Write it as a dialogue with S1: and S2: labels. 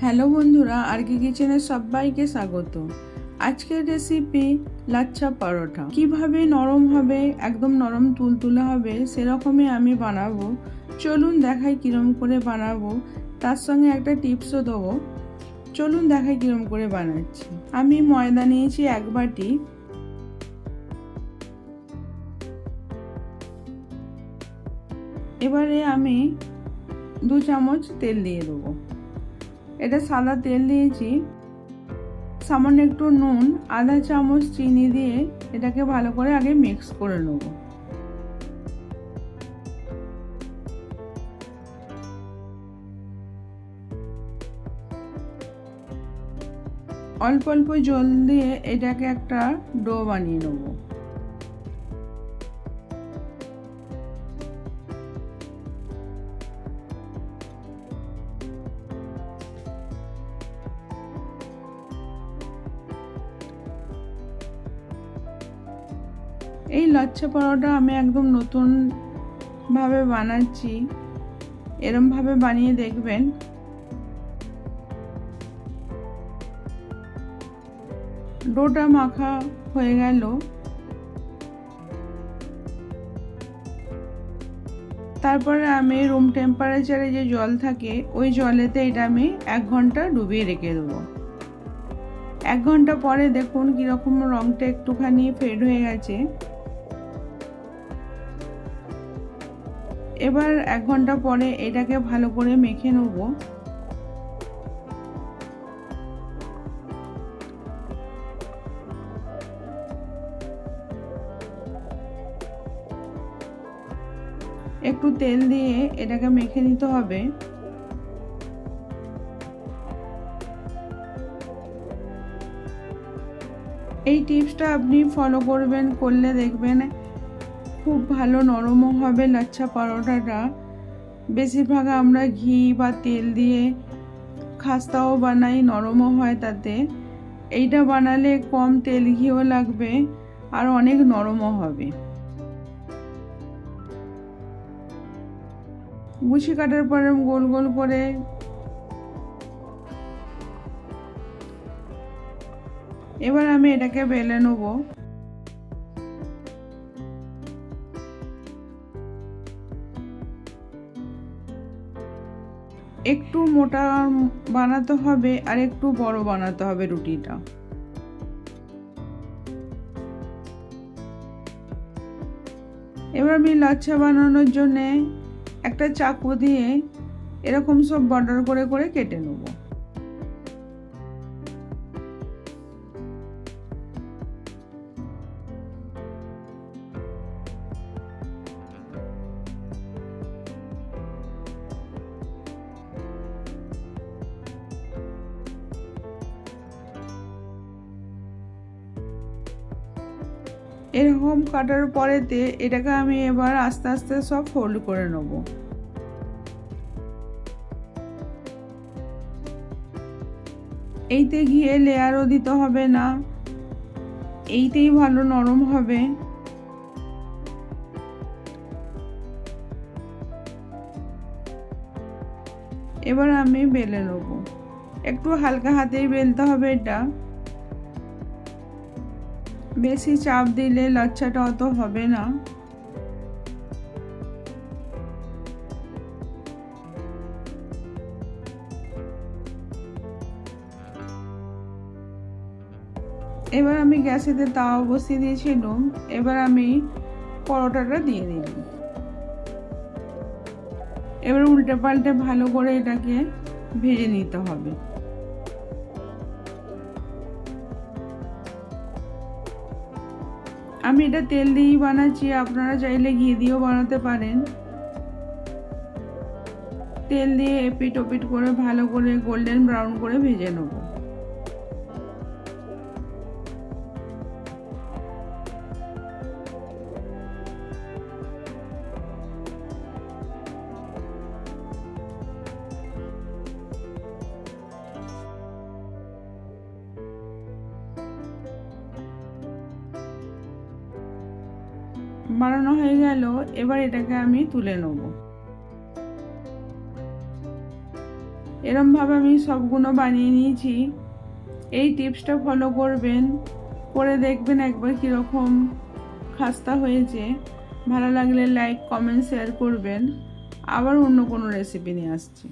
S1: Hello বন্ধুরা আর কি কিচেনে সবাইকে স্বাগত। আজকের রেসিপি লাচ্ছা পরোটা। কীভাবে নরম হবে, একদম নরম তুলতুলে হবে, সেরকমই আমি বানাবো। চলুন দেখাই কিরম করে বানাবো। তার সঙ্গে একটা টিপসও দেবো। চলুন দেখাই কিরম করে বানাচ্ছি। আমি ময়দা নিয়েছি এক বাটি। এবারে আমি দু চামচ তেল দিয়ে দেবো। এটা সাদা তেল দিয়েছি। সামান্য একটু নুন, আধা চামচ চিনি দিয়ে এটাকে ভালো করে আগে মিক্স করে নেব। অল্প অল্প জল দিয়ে এটাকে একটা ডো বানিয়ে নেব। এই লচ্ছা পরোটা আমি একদম নতুনভাবে বানাচ্ছি। এরমভাবে বানিয়ে দেখবেন। ডোটা মাখা হয়ে গেল। তারপরে আমি রুম টেম্পারেচারে যে জল থাকে, ওই জলেতে এটা আমি এক ঘণ্টা ডুবিয়ে রেখে দেবো। এক ঘণ্টা পরে দেখুন কীরকম রঙটা একটুখানি ফেড হয়ে গেছে। এবার এক ঘণ্টা পরে এটাকে ভালো করে মেখে নেব। একটু তেল দিয়ে এটাকে মেখে নিতে হবে। এই টিপসটা আপনি ফলো করবেন, করলে দেখবেন খুব ভালো নরমও হবে লাচ্ছা পরোটাটা। বেশিরভাগ আমরা ঘি বা তেল দিয়ে খাস্তাও বানাই, নরমও হয় তাতে। এইটা বানালে কম তেল ঘিও লাগবে আর অনেক নরমও হবে। গুছি কাটার পরে গোল গোল করে এবার আমি এটাকে বেলে নেব। একটু মোটা বানাতে হবে আর একটু বড় বানাতে হবে রুটিটা। এবার আমি লাচ্ছা বানানোর জন্যে একটা চাকু দিয়ে এরকম সব বর্ডার করে করে কেটে নেব। এরকম কাটার পরেতে এটাকে আমি এবার আস্তে আস্তে সব ফোল্ড করে নেব। এইতে গিয়ে লেয়ারও দিতে হবে না। এইতেই ভালো নরম হবে। এবার আমি বেলে নেব। একটু হালকা হাতেই বেলতে হবে এটা। বেশি চাপ দিলে লাচ্ছাটা অত হবে না। এবার আমি গ্যাসেতে তাওয়া বসিয়ে দিয়েছিলাম। এবার আমি পরোটাটা দিয়ে দিলাম। এবার উল্টে পাল্টে ভালো করে এটাকে ভেজে নিতে হবে। আমি এটা তেল দিয়েই বানাচ্ছি, আপনারা চাইলে ঘি দিয়েও বানাতে পারেন। তেল দিয়ে এপিট ওপিট করে ভালো করে গোল্ডেন ব্রাউন করে ভেজে নেব। বানানো হয়ে গেল, এবার এটাকে আমি তুলে নেব। এরমভাবে আমি সবগুলো বানিয়ে নিয়েছি। এই টিপসটা ফলো করবেন, করে দেখবেন একবার কীরকম খাস্তা হয়েছে। ভালো লাগলে লাইক, কমেন্ট, শেয়ার করবেন। আবার অন্য কোনো রেসিপি নিয়ে আসছি।